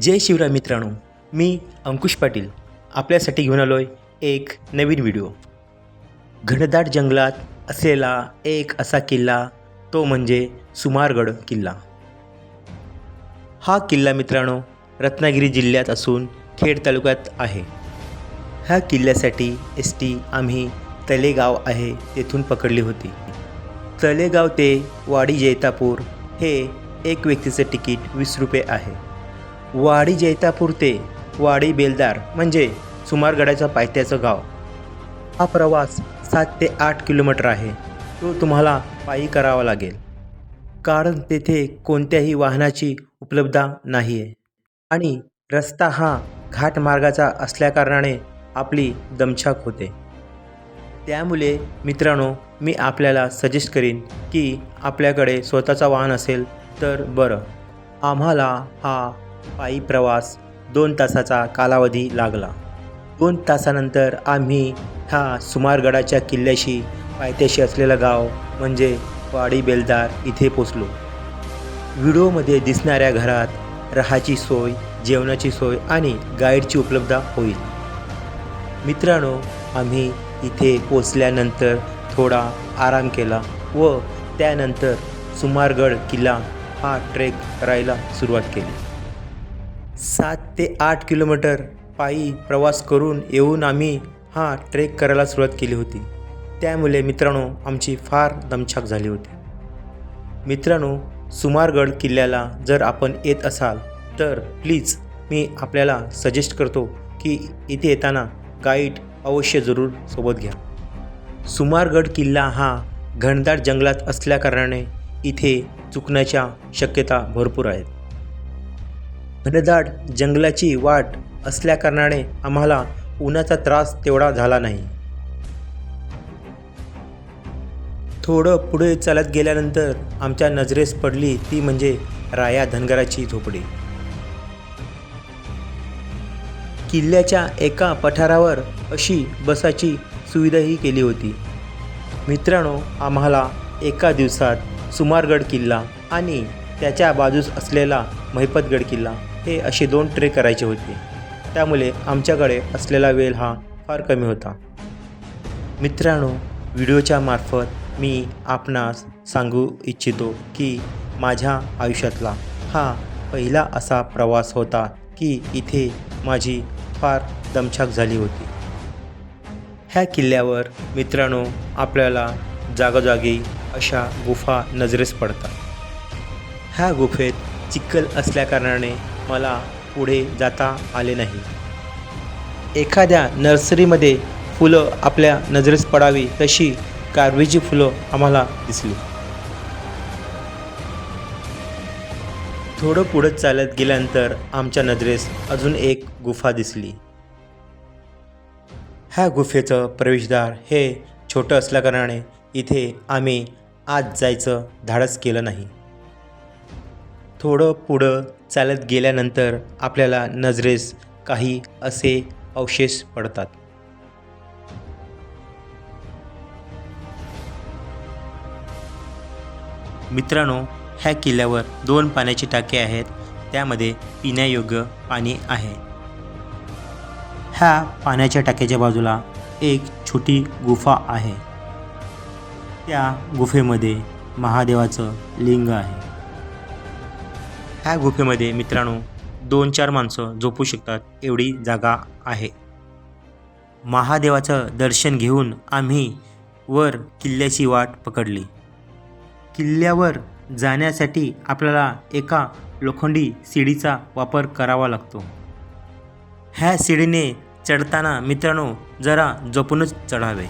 जय शिवराय मित्रांनो मी अंकुश पाटील. आपल्यासाठी घेऊन आलो आहे एक नवीन व्हिडिओ. घनदाट जंगलात असलेला एक असा किल्ला तो म्हणजे सुमारगड किल्ला. हा किल्ला मित्रांनो रत्नागिरी जिल्ह्यात असून खेड तालुक्यात आहे. ह्या किल्ल्यासाठी एस टी आम्ही तलेगाव आहे तेथून पकडली होती. तलेगाव ते वाडी जैतापूर हे एक व्यक्तीचं तिकीट वीस रुपये आहे. वाडी जैतापूर ते वाडी बेलदार म्हणजे सुमारगडाच्या पायथ्याचं गाव. हा प्रवास सात ते आठ किलोमीटर आहे. तो तुम्हाला पायी करावा लागेल. कारण तेथे कोणत्याही वाहनाची उपलब्धता नाही आहे आणि रस्ता हा घाटमार्गाचा असल्याकारणाने आपली दमछाक होते. त्यामुळे मित्रांनो मी आपल्याला सजेस्ट करीन की आपल्याकडे स्वतःचा वाहन असेल तर बरं. आम्हाला हा पायी प्रवास दोन तासाचा कालावधी लागला. दोन तासानंतर आम्ही हा सुमारगडाच्या किल्ल्याशी पायथ्याशी असलेलं गाव म्हणजे वाडी बेलदार इथे पोचलो. व्हिडिओमध्ये दिसणाऱ्या घरात राहायची सोय जेवणाची सोय आणि गाईडची उपलब्धता होईल. मित्रांनो आम्ही इथे पोचल्यानंतर थोडा आराम केला व त्यानंतर सुमारगड किल्ला हा ट्रेक करायला सुरुवात केली. सात ते आठ किलोमीटर पायी प्रवास करून येऊन आम्ही हा ट्रेक करायला सुरुवात केली होती. त्यामुळे मित्रांनो आमची फार दमछाक झाली होती. मित्रांनो सुमारगड किल्ल्याला जर आपण येत असाल तर प्लीज मी आपल्याला सजेस्ट करतो की इथे येताना गाईड अवश्य जरूर सोबत घ्या. सुमारगड किल्ला हा घनदाट जंगलात असल्याकारणाने इथे चुकण्याच्या शक्यता भरपूर आहेत. घनदाट जंगलाची वाट असल्याकारणाने आम्हाला उन्हाचा त्रास तेवढा झाला नाही. थोडं पुढे चालत गेल्यानंतर आमच्या नजरेस पडली ती म्हणजे राया धनगराची झोपडी. किल्ल्याच्या एका पठारावर अशी बसाची सुविधाही केली होती. मित्रांनो आम्हाला एका दिवसात सुमारगड किल्ला आणि त्याच्या बाजूस असलेला महिपतगड किल्ला हे असे दोन ट्रेक करायचे होते. त्यामुळे आमच्याकडे असलेला वेळ हा फार कमी होता. मित्रांनो व्हिडिओच्या मार्फत मी आपणास सांगू इच्छितो की माझ्या आयुष्यातला हा पहिला असा प्रवास होता की इथे माझी फार दमछाक झाली होती. ह्या किल्ल्यावर मित्रांनो आपल्याला जागोजागी अशा गुफा नजरेस पडतात. ह्या गुफेत चिखल असल्याकारणाने मला पुढे जाता आले नाही. एखाद्या नर्सरीमध्ये फुलं आपल्या नजरेस पडावी तशी कारवीची फुलं आम्हाला दिसली. थोडं पुढं चालत गेल्यानंतर आमच्या नजरेस अजून एक गुफा दिसली. ह्या गुफेचं प्रवेशद्वार हे छोटं असल्याकारणाने इथे आम्ही आत जायचं धाडस केलं नाही. थोडं पुढं चालत गेल्यानंतर आपल्याला नजरेस काही असे अवशेष पडतात. मित्रांनो ह्या किल्ल्यावर दोन पाण्याची टाके आहेत. त्यामध्ये पिण्यायोग्य पाणी आहे. ह्या पाण्याच्या टाक्याच्या बाजूला एक छोटी गुफा आहे. त्या गुफेमध्ये महादेवाचं लिंग आहे. ह्या गुफेमध्ये मित्रांनो दोन चार माणसं झोपू शकतात एवढी जागा आहे. महादेवाचं दर्शन घेऊन आम्ही वर किल्ल्याची वाट पकडली. किल्ल्यावर जाण्यासाठी आपल्याला एका लोखंडी शिडीचा वापर करावा लागतो. ह्या शिडीने चढताना मित्रांनो जरा जपूनच चढावे.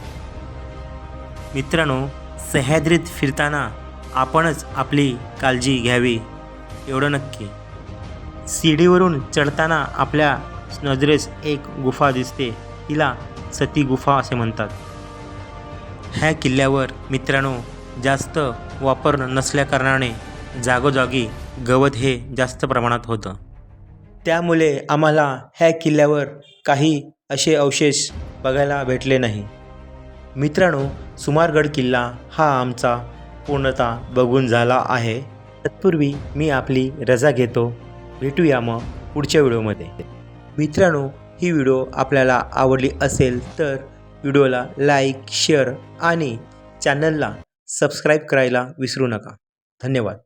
मित्रांनो सह्याद्रीत फिरताना आपणच आपली काळजी घ्यावी. एवढं नक्की. सीडीवरून चढताना आपल्या नजरेस एक गुफा दिसते. तिला सती गुफा असे म्हणतात. ह्या किल्ल्यावर मित्रांनो जास्त वापर नसल्याकारणाने जागोजागी गवत हे जास्त प्रमाणात होतं. त्यामुळे आम्हाला ह्या किल्ल्यावर काही असे अवशेष बघायला भेटले नाही. मित्रांनो सुमारगड किल्ला हा आमचा पूर्णतः बघून झाला आहे. तत्पूर्वी मी आपली रजा घेतो. भेटूया मग पुढच्या व्हिडिओमध्ये. मित्रांनो ही व्हिडिओ आपल्याला आवडली असेल तर व्हिडिओला लाईक शेअर आणि चॅनलला सबस्क्राईब करायला विसरू नका. धन्यवाद.